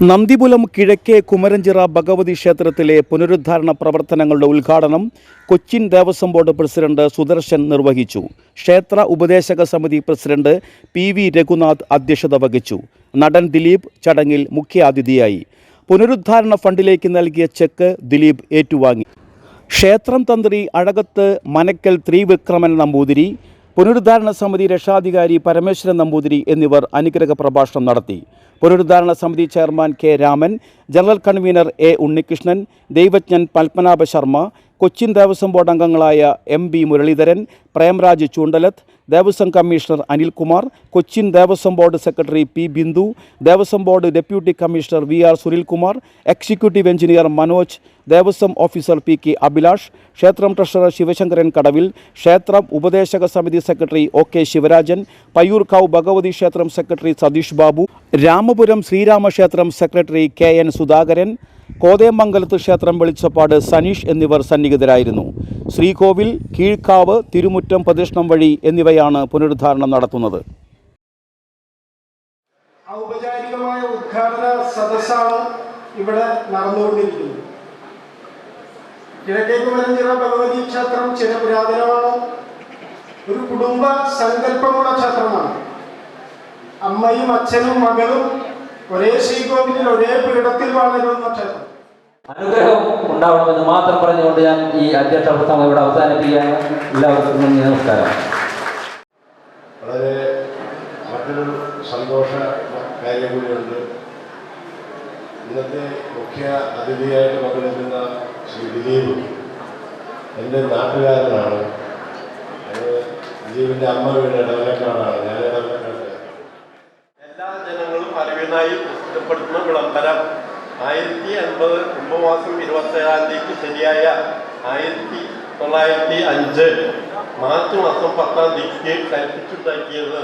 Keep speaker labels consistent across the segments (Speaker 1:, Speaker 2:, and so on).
Speaker 1: നന്ദിപുലം കിഴക്കേ കുമരഞ്ചിറ ഭഗവതി ക്ഷേത്രത്തിലെ പുനരുദ്ധാരണ പ്രവർത്തനങ്ങളുടെ ഉദ്ഘാടനം കൊച്ചിൻ ദേവസ്വം ബോർഡ് പ്രസിഡന്റ് സുദർശൻ നിർവഹിച്ചു. ക്ഷേത്ര ഉപദേശക സമിതി പ്രസിഡന്റ് പി വി രഘുനാഥ് അധ്യക്ഷത വഹിച്ചു. നടൻ ദിലീപ് ചടങ്ങിൽ മുഖ്യാതിഥിയായി. പുനരുദ്ധാരണ ഫണ്ടിലേക്ക് നൽകിയ ചെക്ക് ദിലീപ് ഏറ്റുവാങ്ങി. ക്ഷേത്രം തന്ത്രി അഴകത്ത് മനക്കൽ ത്രിവിക്രമൻ നമ്പൂതിരി പുനരുദ്ധാരണ സമിതി രക്ഷാധികാരി പരമേശ്വരൻ നമ്പൂതിരി എന്നിവർ അനുഗ്രഹ പ്രഭാഷണം നടത്തി. പുനരുദ്ധാരണ സമിതി chairman K Raman general convener A Unnikrishnan ദൈവജ്ഞൻ Padmanabha Sharma Cochin Devaswom board അംഗങ്ങളായ M B Muraleedharan Premraj Choondalath Devaswom commissioner Anilkumar Cochin Devaswom board secretary P Bindu Devaswom board deputy commissioner V R Sunilkumar executive engineer Manoj Devaswom officer P K Abhilash ക്ഷേത്രം treasurer Sivasankaran കടവിൽ ക്ഷേത്രം ഉപദേശക സമിതി secretary O K Sivarajan Payyurkavu Bhagavathi ക്ഷേത്രം secretary Satheesh Babu Ramapuram ശ്രീരാമക്ഷേത്രം secretary K N Sudhakaran കോതയമംഗലത്ത് ക്ഷേത്രം വെളിച്ചപ്പാട് സനീഷ് എന്നിവർ സന്നിഹിതരായിരുന്നു. ശ്രീകോവിൽ കീഴ്ക്കാവ് തിരുമുറ്റം പ്രദക്ഷിണം വഴി എന്നിവയാണ് പുനരുദ്ധാരണം നടത്തുന്നത്.
Speaker 2: ഔപചാരികമായ ഉദ്ഘാടന സദസ്സാണ് ഇവിടെ നടന്നുകൊണ്ടിരിക്കുന്നത്. കിഴക്കേ കുമരഞ്ചിറ ഭഗവതി ക്ഷേത്രം ചിരപുരാതനമാണ് ഒരു കുടുംബ സങ്കല്പമുള്ള ക്ഷേത്രമാണ്. അമ്മയും അച്ഛനും മകളും ഒരേ ശ്രീകോവിലിൽ ഒരേ പീഠത്തിൽ വളരുന്ന ക്ഷേത്രം
Speaker 3: അനുഗ്രഹം ഉണ്ടാവണമെന്ന് മാത്രം പറഞ്ഞുകൊണ്ട് ഞാൻ ഈ അധ്യക്ഷ പ്രസംഗം ഇവിടെ അവസാനിപ്പിക്കുകയാണ്. എല്ലാവർക്കും നന്ദി നമസ്കാരം.
Speaker 4: വളരെ മറ്റൊരു സന്തോഷ കാര്യം കൂടിയുണ്ട്. ഇന്നത്തെ മുഖ്യ അതിഥിയായിട്ട് പങ്കെടുക്കുന്ന ശ്രീ ദിലീപ് എന്റെ നാട്ടുകാരനാണ്. അത് ദിലീപിന്റെ അമ്മ വീട് ഇടവലക്കാടാണ് ഞാൻ.
Speaker 5: പ്രസിദ്ധപ്പെടുത്തുന്ന വിളംബരം ആയിരത്തി അൻപത് കുംഭമാസം ഇരുപത്തേഴാം തീയതിക്ക് ശരിയായ ആയിരത്തി തൊള്ളായിരത്തി അഞ്ച് മാർച്ച് മാസം പത്താം തീയതിക്ക് കൽപ്പിച്ചുണ്ടാക്കിയത്.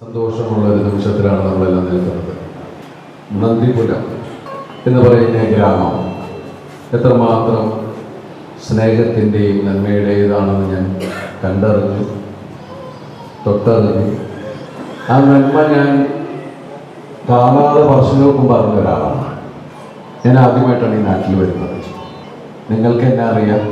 Speaker 6: സന്തോഷമുള്ള ഒരു നിമിഷത്തിലാണ് നമ്മളെല്ലാം നിൽക്കുന്നത്. നന്ദിപുരം എന്ന് പറയുന്ന ഗ്രാമം എത്രമാത്രം സ്നേഹത്തിന്റെയും നന്മയുടേതാണെന്ന് ഞാൻ കണ്ടറിഞ്ഞു തൊട്ടറിഞ്ഞു. ആ നന്മ ഞാൻ കാണാതെ വർഷങ്ങൾക്കും പറഞ്ഞ ഒരാളാണ്. ഞാൻ ആദ്യമായിട്ടാണ് ഈ നാട്ടിൽ വരുന്നത്. നിങ്ങൾക്ക് എന്നെ അറിയാം.